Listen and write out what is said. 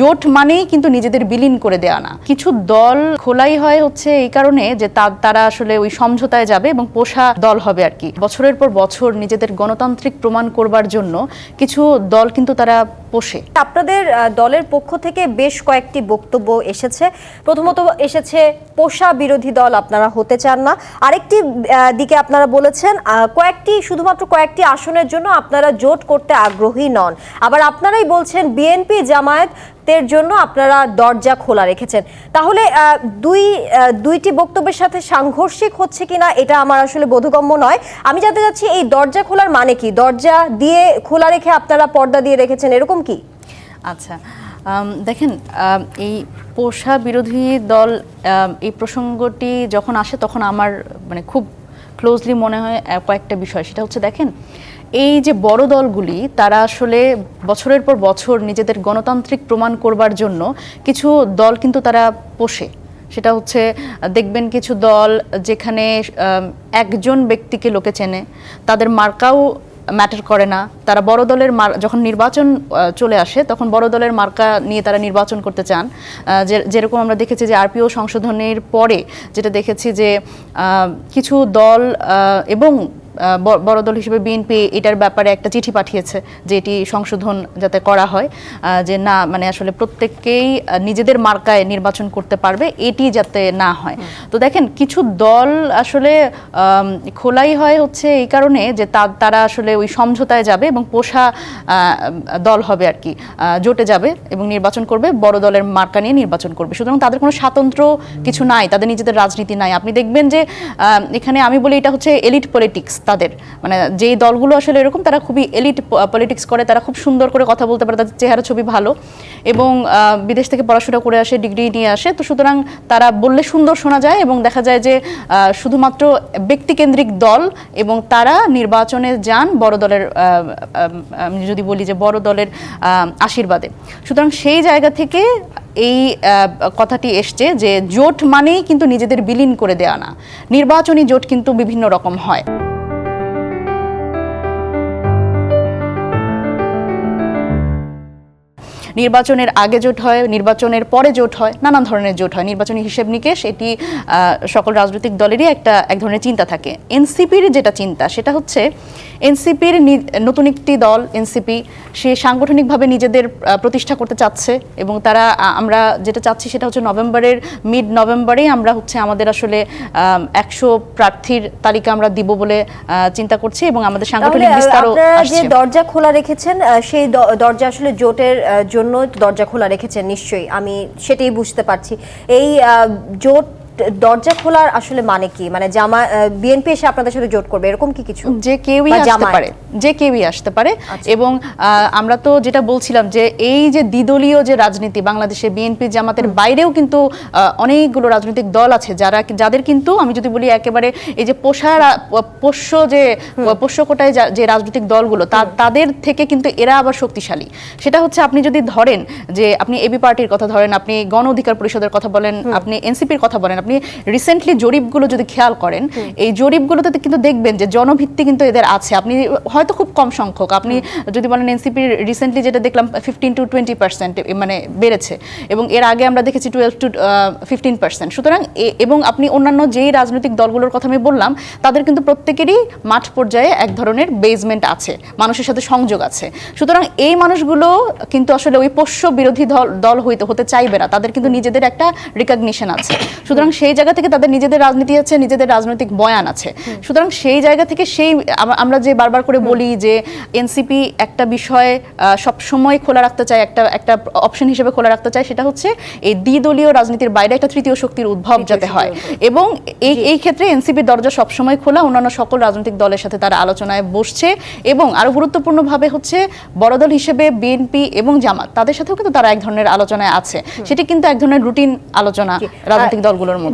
জোট মানেই কিন্তু নিজেদের বিলীন করে দেওয়া না। কিছু দল খোলাই হয় হচ্ছে এই কারণে যে তারা আসলে ওই সমঝোতায় যাবে এবং পোষা দল হবে আর কি। বছরের পর বছর নিজেদের গণতান্ত্রিক প্রমাণ করবার জন্য কিছু দল কিন্তু তারা পোষে আপনাদের দলের পক্ষ থেকে বেশ কয়েকটি বক্তব্য এসেছে। প্রথমত এসেছে, পোষা বিরোধী দল আপনারা হতে চান না। আরেকটি দিকে আপনারা বলেছেন কয়েকটি, শুধুমাত্র কয়েকটি আসনের জন্য আপনারা জোট করতে আগ্রহী নন। আবার আপনারাই বলছেন, বিএনপি জামায়াতের জন্য আপনারা দরজা খোলা রেখেছেন। তাহলে দুই দুইটি বক্তব্যের সাথে সাংঘর্ষিক হচ্ছে কিনা, এটা আমার আসলে বোধগম্য নয়। আমি জানতে চাচ্ছি, এই দরজা খোলার মানে কি? দরজা দিয়ে খোলা রেখে আপনারা পর্দা দিয়ে রেখেছেন, এরকম কি? আচ্ছা দেখেন এই পোষা বিরোধী দল এই প্রসঙ্গটি যখন আসে তখন আমার মানে খুব ক্লোজলি মনে হয় কয়েকটা বিষয়। সেটা হচ্ছে, দেখেন, এই যে বড় দলগুলি, তারা আসলে বছরের পর বছর নিজেদের গণতান্ত্রিক প্রমাণ করবার জন্য কিছু দল কিন্তু তারা পোষে। সেটা হচ্ছে, দেখবেন কিছু দল যেখানে একজন ব্যক্তিকে লোকে চেনে, তাদের মার্কাও ম্যাটার করে না। তারা বড় দলের যখন নির্বাচন চলে আসে, তখন বড় দলের মার্কা নিয়ে তারা নির্বাচন করতে চান। যেরকম আমরা দেখেছি যে আরপিও সংশোধনের পরে যেটা দেখেছি যে কিছু দল এবং বড় দল হিসেবে বিএনপি এটার ব্যাপারে একটা চিঠি পাঠিয়েছে যে এটি সংশোধন যাতে করা হয় যে না মানে আসলে প্রত্যেককেই নিজেদের মার্কায় নির্বাচন করতে পারবে, এটি যাতে না হয়। তো দেখেন, কিছু দল আসলে খোলাই হয় হচ্ছে এই কারণে যে তারা আসলে ওই সমঝোতায় যাবে এবং পোষা দল হবে আর কি। জোটে যাবে এবং নির্বাচন করবে, বড় দলের মার্কা নিয়ে নির্বাচন করবে। সুতরাং তাদের কোনো স্বাতন্ত্র কিছু নাই, তাদের নিজেদের রাজনীতি নাই। আপনি দেখবেন যে এখানে আমি বলি এটা হচ্ছে এলিট পলিটিক্স। তাদের। মানে যেই দলগুলো আসলে এরকম, তারা খুবই এলিট পলিটিক্স করে, তারা খুব সুন্দর করে কথা বলতে পারে, তাদের চেহারা, ছবি ভালো। এবং বিদেশ থেকে পড়াশোনা করে আসে, ডিগ্রি নিয়ে আসে, তো সুতরাং তারা বললে সুন্দর শোনা যায় এবং দেখা যায় যে শুধুমাত্র ব্যক্তিকেন্দ্রিক দল এবং তারা নির্বাচনে যান বড় দলের যদি বলি যে বড় দলের আশীর্বাদে। সুতরাং সেই জায়গা থেকে এই কথাটি এসছে যে, জোট মানেই কিন্তু নিজেদের বিলীন করে দেওয়া না। নির্বাচনী জোট কিন্তু বিভিন্ন রকম হয়। নির্বাচনের আগে জোট হয় নির্বাচনের পরে জোট হয় নানান ধরনের জোট হয়। নির্বাচনী হিসেব নিকেশ এটি সকল রাজনৈতিক দলেরই একটা এক ধরনের চিন্তা থাকে। এনসিপির যেটা চিন্তা সেটা হচ্ছে এনসিপির নতুন একটি দল এনসিপি সে সাংগঠনিকভাবে নিজেদের প্রতিষ্ঠা করতে চাচ্ছে এবং তারা আমরা যেটা চাচ্ছি সেটা হচ্ছে নভেম্বরের মিড নভেম্বরেই আমরা হচ্ছে আমাদের আসলে একশো প্রার্থীর তালিকা আমরা দিব বলে আহ, চিন্তা করছি এবং আমাদের সাংগঠনিক বিস্তারও যে দরজা খোলা রেখেছেন সেই দরজা আসলে জোটের আহ, জন্য দরজা খোলা রেখেছেন নিশ্চয়ই। আমি সেটাই বুঝতে পারছি। এই জোট দরজা খোলার আসলে মানে কি? মানে জামা বিএনপি এসে আপনাদের সাথে জোট করবে এরকম কি কিছু? যে কেউই আসতে পারে যে কেউই আসতে পারে আচ্ছা। এবং আমরা তো যেটা বলছিলাম যে এই যে দ্বিদলীয় যে রাজনীতি বাংলাদেশে বিএনপি জামাতের বাইরেও কিন্তু অনেকগুলো রাজনৈতিক দল আছে যারা যাদের কিন্তু আমি যদি বলি একেবারে এই যে পোষা পোষ্য যে পোষ্য কোটায় যে রাজনৈতিক দলগুলো তা- তাদের থেকে কিন্তু এরা আবার শক্তিশালী। সেটা হচ্ছে আপনি যদি ধরেন যে আপনি এবি পার্টির কথা ধরেন আপনি গণ অধিকার পরিষদের কথা বলেন আপনি এনসিপির কথা বলেন আপনি রিসেন্টলি জরিপগুলো যদি খেয়াল করেন এই জরিপগুলোতে কিন্তু দেখবেন যে জনভিত্তি কিন্তু এদের আছে। আপনি হয়তো খুব কম সংখ্যক। আপনি যদি বলেন এনসিপির রিসেন্টলি যেটা দেখলাম ফিফটিন টু টোয়েন্টি পার্সেন্ট মানে বেড়েছে। এবং এর আগে আমরা দেখেছি টুয়েলভ টু ফিফটিন পার্সেন্ট সুতরাং এবং আপনি অন্যান্য যেই রাজনৈতিক দলগুলোর কথা আমি বললাম তাদের কিন্তু প্রত্যেকেরই মাঠ পর্যায়ে এক ধরনের বেসমেন্ট আছে। মানুষের সাথে সংযোগ আছে। সুতরাং এই মানুষগুলো কিন্তু আসলে ওই পোষ্য বিরোধী দল দল হইতে হতে চাইবে না। তাদের কিন্তু নিজেদের একটা রিকগনিশন আছে। সুতরাং সেই জায়গা থেকে তাদের নিজেদের রাজনীতি আছে নিজেদের রাজনৈতিক বয়ান আছে। সুতরাং সেই জায়গা থেকে সেই আমরা যে বারবার করে বলি যে এনসিপি একটা বিষয় সব সময় খোলা রাখতে চায় একটা একটা অপশন হিসেবে খোলা রাখতে চায় সেটা হচ্ছে এই দ্বিদলীয় রাজনীতির বাইরে একটা তৃতীয় শক্তির উদ্ভব যাতে হয়। এবং এই এই ক্ষেত্রে এনসিপির দরজা সবসময় খোলা অন্যান্য সকল রাজনৈতিক দলের সাথে তারা আলোচনায় বসছে। এবং আরও গুরুত্বপূর্ণভাবে হচ্ছে বড় দল হিসেবে বিএনপি এবং জামাত তাদের সাথেও কিন্তু তারা এক ধরনের আলোচনায় আছে। সেটি কিন্তু এক ধরনের রুটিন আলোচনা রাজনৈতিক দলগুলোর মধ্যে।